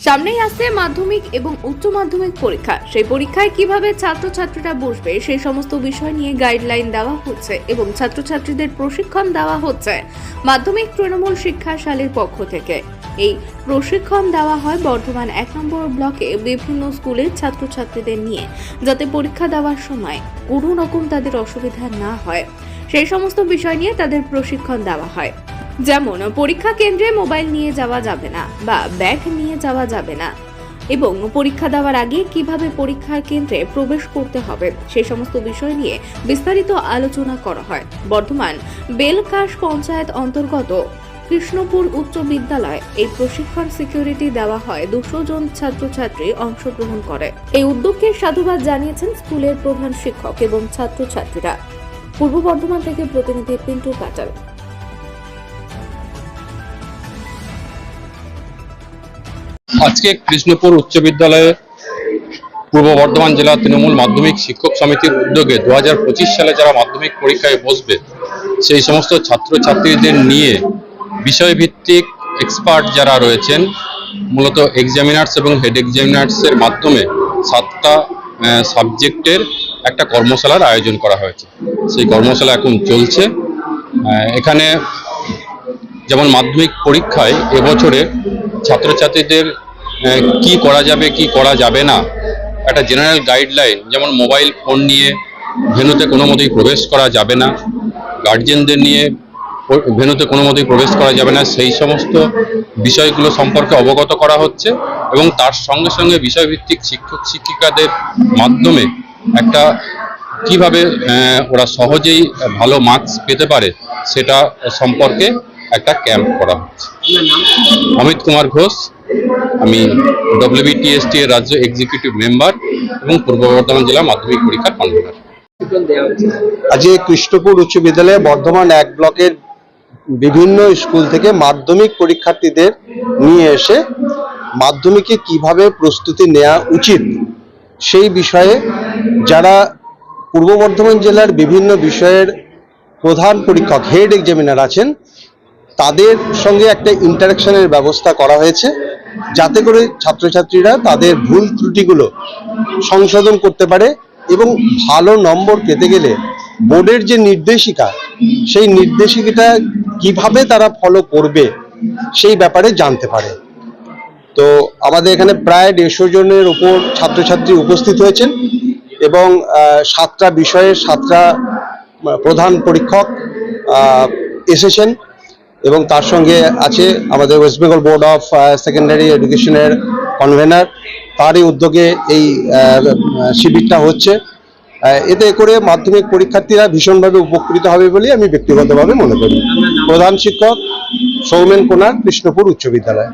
সামনেই আসছে মাধ্যমিক এবং উচ্চ মাধ্যমিক পরীক্ষা। সেই পরীক্ষায় কীভাবে ছাত্রছাত্রীরা বসবে, সেই সমস্ত বিষয় নিয়ে গাইডলাইন দেওয়া হচ্ছে এবং ছাত্রছাত্রীদের প্রশিক্ষণ দেওয়া হচ্ছে মাধ্যমিক তৃণমূল শিক্ষা সালের পক্ষ থেকে। এই প্রশিক্ষণ দেওয়া হয় বর্ধমান এক নম্বর ব্লকে বিভিন্ন স্কুলের ছাত্রছাত্রীদের নিয়ে, যাতে পরীক্ষা দেওয়ার সময় কোনো রকম তাদের অসুবিধা না হয়। সেই সমস্ত বিষয় নিয়ে তাদের প্রশিক্ষণ দেওয়া হয়। যেমন, পরীক্ষা কেন্দ্রে মোবাইল নিয়ে যাওয়া যাবে না বা ব্যাগ নিয়ে যাওয়া যাবে না। এবং পরীক্ষা দেওয়ার আগে কীভাবে পরীক্ষার কেন্দ্রে প্রবেশ করতে হবে সেই সমস্ত বিষয় নিয়ে বিস্তারিত আলোচনা করা হয়। বর্ধমান, বেলকাশ পঞ্চায়েত অন্তর্গত কৃষ্ণপুর উচ্চ বিদ্যালয় এই প্রশিক্ষণ সিকিউরিটি দেওয়া হয় দুশো জন ছাত্রছাত্রী অংশগ্রহণ করে। এই উদ্যোগকে সাধুবাদ জানিয়েছেন স্কুলের প্রধান শিক্ষক এবং ছাত্রছাত্রীরা। পূর্ব বর্ধমান থেকে প্রতিনিধি পিন্টু পাটাল আজকে কৃষ্ণপুর উচ্চ বিদ্যালয়ে পূর্ব বর্ধমান জেলা তৃণমূল মাধ্যমিক শিক্ষক সমিতির উদ্যোগে দু হাজার পঁচিশ সালে যারা মাধ্যমিক পরীক্ষায় বসবে, সেই সমস্ত ছাত্রছাত্রীদের নিয়ে বিষয়ভিত্তিক এক্সপার্ট যারা রয়েছেন, মূলত এক্সামিনার্স এবং হেড এক্সামিনার্সের মাধ্যমে সাতটা সাবজেক্টের একটা কর্মশালার আয়োজন করা হয়েছে। সেই কর্মশালা এখন চলছে। এখানে যেমন মাধ্যমিক পরীক্ষায় এবছরে ছাত্রছাত্রীদের কি করা যাবে, কি করা যাবে না, একটা জেনারেল গাইডলাইন যেমন মোবাইল ফোন নিয়ে ভেনুতে কোনো মতেই প্রবেশ করা যাবে না গার্জেনদের নিয়ে ভেনুতে কোনো মতেই প্রবেশ করা যাবে না, সেই সমস্ত বিষয়গুলো সম্পর্কে অবগত করা হচ্ছে এবং তার সঙ্গে সঙ্গে বিষয়ভিত্তিক শিক্ষক শিক্ষিকাদের মাধ্যমে একটা কীভাবে ওরা সহজেই ভালো মার্কস পেতে পারে সেটা সম্পর্কে একটা ক্যাম্প করা হচ্ছে। অমিত কুমার ঘোষ, আমি ডব্লিউবিটিএসটি এর রাজ্য এক্সিকিউটিভ মেম্বার এবং পূর্ব বর্ধমান জেলা মাধ্যমিক পরীক্ষার কনভেনার আজকে কৃষ্ণপুর উচ্চ বিদ্যালয়ে বর্ধমান এক ব্লকের বিভিন্ন স্কুল থেকে মাধ্যমিক পরীক্ষার্থীদের নিয়ে এসে মাধ্যমিকে কীভাবে প্রস্তুতি নেওয়া উচিত সেই বিষয়ে যারা পূর্ব বর্ধমান জেলার বিভিন্ন বিষয়ের প্রধান পরীক্ষক হেড এক্সামিনার আছেন তাদের সঙ্গে একটা ইন্টারাকশনের ব্যবস্থা করা হয়েছে, যাতে করে ছাত্রছাত্রীরা তাদের ভুল ত্রুটিগুলো সংশোধন করতে পারে এবং ভালো নম্বর পেতে গেলে বোর্ডের যে নির্দেশিকা, সেই নির্দেশিকাটা কীভাবে তারা ফলো করবে সেই ব্যাপারে জানতে পারে। তো আমাদের এখানে প্রায় দেড়শো জনের উপর ছাত্রছাত্রী উপস্থিত হয়েছেন এবং সাতটা বিষয়ে সাতটা প্রধান পরীক্ষক এসেছেন। এবং তার সঙ্গে আছে আমাদের West Bengal board of secondary এডুকেশনের কনভেনার তারই উদ্যোগে এই আহ, শিবিরটা হচ্ছে। এতে করে মাধ্যমিক পরীক্ষার্থীরা ভীষণভাবে উপকৃত হবে বলে আমি ব্যক্তিগতভাবে মনে করি। প্রধান শিক্ষক সৌমেন কোনার কৃষ্ণপুর উচ্চ বিদ্যালয়।